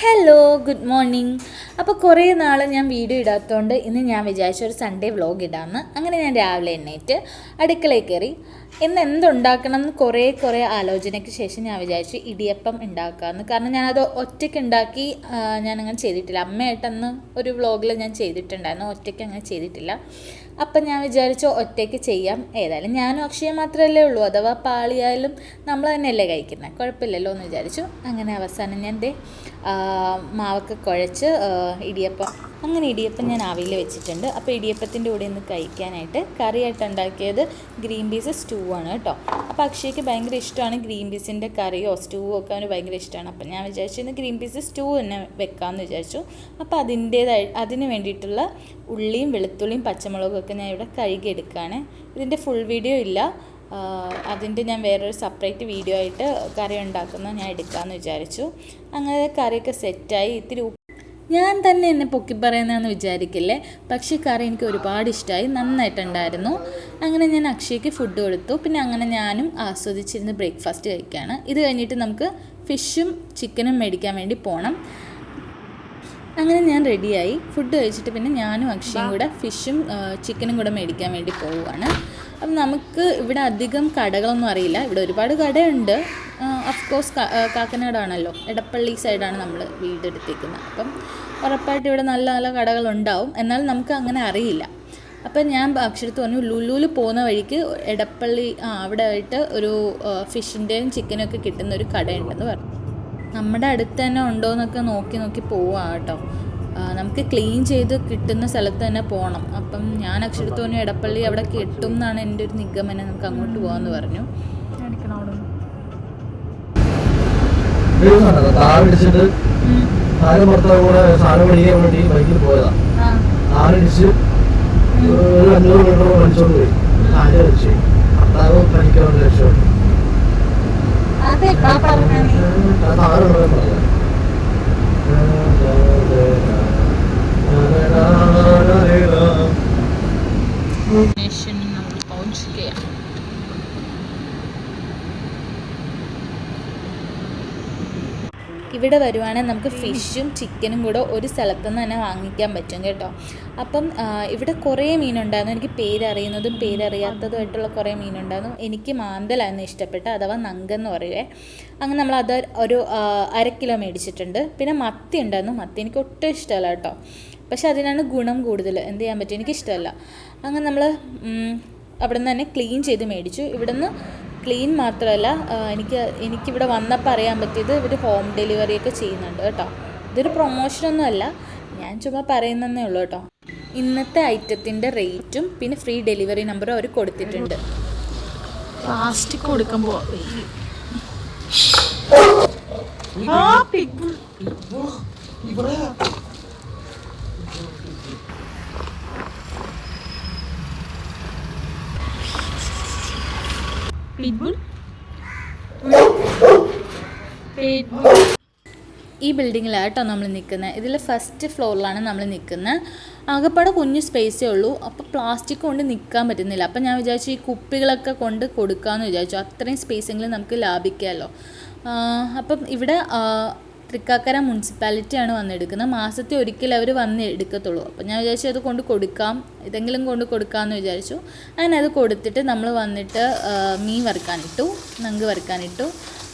Hello good morning അപ്പോൾ കുറേ നാൾ ഞാൻ വീഡിയോ ഇടാത്തതുകൊണ്ട് ഇന്ന് ഞാൻ വിചാരിച്ച ഒരു സൺഡേ വ്ലോഗ് ഇടാമെന്ന് അങ്ങനെ ഞാൻ രാവിലെ എണ്ണീറ്റ് അടുക്കളയിൽ കയറി ഇന്ന് എന്തുണ്ടാക്കണം എന്ന് കുറേ കുറേ ആലോചനയ്ക്ക് ശേഷം ഞാൻ വിചാരിച്ചു ഇടിയപ്പം ഉണ്ടാക്കാമെന്ന് കാരണം ഞാനത് ഒറ്റയ്ക്ക് ഉണ്ടാക്കി ഞാനങ്ങനെ ചെയ്തിട്ടില്ല. അമ്മയായിട്ടന്ന് ഒരു വ്ളോഗിൽ ഞാൻ ചെയ്തിട്ടുണ്ടായിരുന്നു. ഒറ്റയ്ക്ക് അങ്ങനെ ചെയ്തിട്ടില്ല. അപ്പം ഞാൻ വിചാരിച്ചു ഒറ്റയ്ക്ക് ചെയ്യാം. ഏതായാലും ഞാനും അക്ഷയ മാത്രമല്ലേ ഉള്ളൂ. അഥവാ പാളിയായാലും നമ്മൾ തന്നെയല്ലേ കഴിക്കുന്നത് കുഴപ്പമില്ലല്ലോ എന്ന് വിചാരിച്ചു. അങ്ങനെ അവസാനം ഞാൻ എന്റെ മാവൊക്കെ കുഴച്ച് ഇടിയപ്പം അങ്ങനെ ഇടിയപ്പം ഞാൻ ആവിയിൽ വെച്ചിട്ടുണ്ട്. അപ്പോൾ ഇടിയപ്പത്തിന്റെ കൂടെ ഒന്ന് കഴിക്കാനായിട്ട് കറിയായിട്ട് ഉണ്ടാക്കിയത് ഗ്രീൻ പീസ് സ്റ്റൂ ആണ് കേട്ടോ. അപ്പോൾ അക്ഷയ്ക്ക് ഭയങ്കര ഇഷ്ടമാണ് ഗ്രീൻ പീസിന്റെ കറിയോ സ്റ്റൂവോ ഒക്കെ അവന് ഭയങ്കര ഇഷ്ടമാണ്. അപ്പം ഞാൻ വിചാരിച്ചു ഇന്ന് ഗ്രീൻ പീസ് സ്റ്റൂ തന്നെ വെക്കാമെന്ന് വിചാരിച്ചു. അപ്പോൾ അതിന്റേതായി അതിന് വേണ്ടിയിട്ടുള്ള ഉള്ളിയും വെളുത്തുള്ളിയും പച്ചമുളകും ഒക്കെ ഞാൻ ഇവിടെ കഴുകിയെടുക്കുകയാണ്. ഇതിന്റെ ഫുൾ വീഡിയോ ഇല്ല. അതിന്റെ ഞാൻ വേറൊരു സെപ്പറേറ്റ് വീഡിയോ ആയിട്ട് കറി ഉണ്ടാക്കുന്ന ഞാൻ എടുക്കാമെന്ന് വിചാരിച്ചു. അങ്ങനെ കറിയൊക്കെ സെറ്റായി. ഇത്തിരി ഞാൻ തന്നെ എന്നെ പൊക്കി പറയുന്നതെന്ന് വിചാരിക്കില്ലേ? പക്ഷേ കറി എനിക്ക് ഒരുപാട് ഇഷ്ടമായി നന്നായിട്ടുണ്ടായിരുന്നു. അങ്ങനെ ഞാൻ അക്ഷയ്ക്ക് ഫുഡ് കൊടുത്തു. പിന്നെ അങ്ങനെ ഞാനും ആസ്വദിച്ചിരുന്ന് ബ്രേക്ക്ഫാസ്റ്റ് കഴിക്കുകയാണ് ഇത് കഴിഞ്ഞിട്ട് നമുക്ക് ഫിഷും ചിക്കനും മേടിക്കാൻ വേണ്ടി പോകണം അങ്ങനെ ഞാൻ റെഡിയായി ഫുഡ് കഴിച്ചിട്ട് പിന്നെ ഞാനും അക്ഷയും കൂടെ ഫിഷും ചിക്കനും കൂടെ മേടിക്കാൻ വേണ്ടി പോവുകയാണ് അപ്പം നമുക്ക് ഇവിടെ അധികം കടകളൊന്നും അറിയില്ല. ഇവിടെ ഒരുപാട് കടയുണ്ട്. അഫ്കോഴ്സ് കാക്കനാടാണല്ലോ. എടപ്പള്ളി സൈഡാണ് നമ്മൾ വീടെടുത്തേക്കുന്നത് അപ്പം ഉറപ്പായിട്ട് ഇവിടെ നല്ല നല്ല കടകളുണ്ടാവും. എന്നാൽ നമുക്ക് അങ്ങനെ അറിയില്ല. അപ്പം ഞാൻ അക്ഷരത്ത് പറഞ്ഞു ലുലുവിൽ പോകുന്ന വഴിക്ക് എടപ്പള്ളി ആ അവിടെ ആയിട്ട് ഒരു ഫിഷിന്റെയും ചിക്കനും ഒക്കെ കിട്ടുന്ന ഒരു കടയുണ്ടെന്ന് പറഞ്ഞു. നമ്മുടെ അടുത്ത് തന്നെ ഉണ്ടോ എന്നൊക്കെ നോക്കി നോക്കി പോവാ കേട്ടോ. നമുക്ക് ക്ലീൻ ചെയ്ത് കിട്ടുന്ന സ്ഥലത്ത് തന്നെ പോകണം അപ്പം ഞാൻ അക്ഷരത്ത് പറഞ്ഞു എടപ്പള്ളി അവിടെ കിട്ടും എന്നാണ് എന്റെ ഒരു നിഗമനം. നമുക്ക് അങ്ങോട്ട് പോകാമെന്ന് പറഞ്ഞു. ഇതൊന്നുമല്ല, പൗഞ്ചിക്കയാണ് ഇവിടെ വരുവാണെങ്കിൽ നമുക്ക് ഫിഷും ചിക്കനും കൂടെ ഒരു സ്ഥലത്തു നിന്ന് തന്നെ വാങ്ങിക്കാൻ പറ്റും കേട്ടോ. അപ്പം ഇവിടെ കുറേ മീനുണ്ടായിരുന്നു. എനിക്ക് പേരറിയുന്നതും പേരറിയാത്തതുമായിട്ടുള്ള കുറേ മീനുണ്ടായിരുന്നു. എനിക്ക് മാന്തലായിരുന്നു ഇഷ്ടപ്പെട്ട അഥവാ നങ്കെന്ന് പറയുവേ. അങ്ങനെ നമ്മൾ അത് ഒരു അര കിലോ മേടിച്ചിട്ടുണ്ട്. പിന്നെ മത്തി ഉണ്ടായിരുന്നു. മത്തി എനിക്ക് ഒട്ടും ഇഷ്ടമല്ല കേട്ടോ. പക്ഷെ അതിനാണ് ഗുണം കൂടുതൽ. എന്ത് ചെയ്യാൻ പറ്റും? എനിക്കിഷ്ടമല്ല. അങ്ങനെ നമ്മൾ അവിടെ നിന്ന് തന്നെ ക്ലീൻ ചെയ്ത് മേടിച്ചു. ഇവിടെ നിന്ന് ക്ലീൻ മാത്രമല്ല ആ, എനിക്ക് എനിക്കിവിടെ വന്നപ്പോൾ അറിയാൻ പറ്റിയത് ഇവർ ഹോം ഡെലിവറി ഒക്കെ ചെയ്യുന്നുണ്ട് കേട്ടോ. ഇതൊരു പ്രൊമോഷനൊന്നും അല്ല. ഞാൻ ചുമ്മാ പറയുന്നതേ ഉള്ളൂ കേട്ടോ. ഇന്നത്തെ ഐറ്റത്തിന്റെ റേറ്റും പിന്നെ ഫ്രീ ഡെലിവറി നമ്പറും അവർ കൊടുത്തിട്ടുണ്ട്. പ്ലാസ്റ്റിക് ഈ ബിൽഡിങ്ങിലായിട്ടോ നമ്മൾ നിൽക്കുന്നത്. ഇതിൽ ഫസ്റ്റ് ഫ്ലോറിലാണ് നമ്മൾ നിൽക്കുന്നത്. ആകെപ്പാടെ കുഞ്ഞു സ്പേസേ ഉള്ളൂ. അപ്പോൾ പ്ലാസ്റ്റിക് കൊണ്ട് നിൽക്കാൻ പറ്റുന്നില്ല. അപ്പം ഞാൻ വിചാരിച്ചു ഈ കുപ്പികളൊക്കെ കൊണ്ട് കൊടുക്കാമെന്ന് വിചാരിച്ചു. അത്രയും സ്പേസെങ്കിലും നമുക്ക് ലാഭിക്കാമല്ലോ അപ്പം ഇവിടെ തൃക്കാക്കര മുനിസിപ്പാലിറ്റിയാണ് വന്നെടുക്കുന്നത്. മാസത്തിൽ ഒരിക്കൽ അവർ വന്ന് എടുക്കത്തുള്ളൂ. അപ്പോൾ ഞാൻ വിചാരിച്ചു അത് കൊണ്ട് കൊടുക്കാം. ഇതെങ്കിലും കൊണ്ട് കൊടുക്കാമെന്ന് വിചാരിച്ചു. അങ്ങനെ അത് കൊടുത്തിട്ട് നമ്മൾ വന്നിട്ട് മീൻ വറുക്കാനിട്ടു നങ്ക് വറുക്കാനിട്ടു.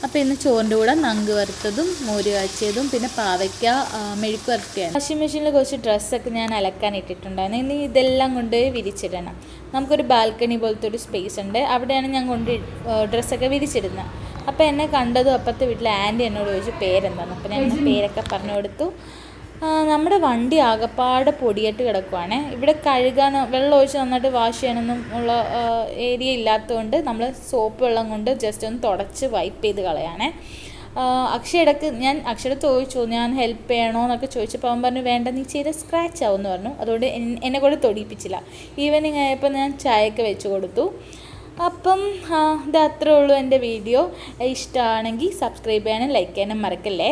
അപ്പോൾ ഇന്ന് ചോറിന്റെ കൂടെ നങ്ക് വറുത്തതും മോര് കാച്ചിയതും പിന്നെ പാവയ്ക്ക മെഴുക്ക് വറുത്തിയാണ് വാഷിംഗ് മെഷീനിൽ കുറച്ച് ഡ്രസ്സൊക്കെ ഞാൻ അലക്കാൻ ഇട്ടിട്ടുണ്ടായിരുന്നു. ഇനി ഇതെല്ലാം കൊണ്ട് വിരിച്ചിടണം. നമുക്കൊരു ബാൽക്കണി പോലത്തെ ഒരു സ്പേസ് ഉണ്ട്. അവിടെയാണ് ഞാൻ കൊണ്ട് ഡ്രസ്സൊക്കെ വിരിച്ചിടുന്നത്. അപ്പോൾ എന്നെ കണ്ടതും അപ്പുറത്തെ വീട്ടിലെ ആന്റി എന്നോട് ചോദിച്ചു പേരെന്താണ്? അപ്പോൾ ഞാൻ പേരൊക്കെ പറഞ്ഞു കൊടുത്തു. നമ്മുടെ വണ്ടി ആകപ്പാടെ പൊടിയിട്ട് കിടക്കുവാണ്. ഇവിടെ കഴുകാൻ വെള്ളം ഒഴിച്ച് നന്നായിട്ട് വാഷ് ചെയ്യാനൊന്നും ഉള്ള ഏരിയ ഇല്ലാത്തതുകൊണ്ട് നമ്മൾ സോപ്പ് വെള്ളം കൊണ്ട് ജസ്റ്റ് ഒന്ന് തുടച്ച് വൈപ്പ് ചെയ്ത് കളയാണേ. അക്ഷയടക്ക് ഞാൻ അക്ഷയുടെ ചോദിച്ചു ഞാൻ ഹെൽപ്പ് ചെയ്യണോ? എന്നൊക്കെ ചോദിച്ചപ്പോൾ അവൻ പറഞ്ഞു വേണ്ട നീ ചെയ്ത് സ്ക്രാച്ച് ആവും എന്ന് പറഞ്ഞു. അതുകൊണ്ട് എന്നെ കൂടെ തൊടിയിപ്പിച്ചില്ല. ഈവനിങ് ആയപ്പോൾ ഞാൻ ചായയൊക്കെ വെച്ച് കൊടുത്തു. അപ്പം ഇത് അത്രേ ഉള്ളൂ എന്റെ വീഡിയോ. ഇഷ്ടമാണെങ്കിൽ സബ്സ്ക്രൈബ് ചെയ്യാനും ലൈക്ക് ചെയ്യാനും മറക്കല്ലേ?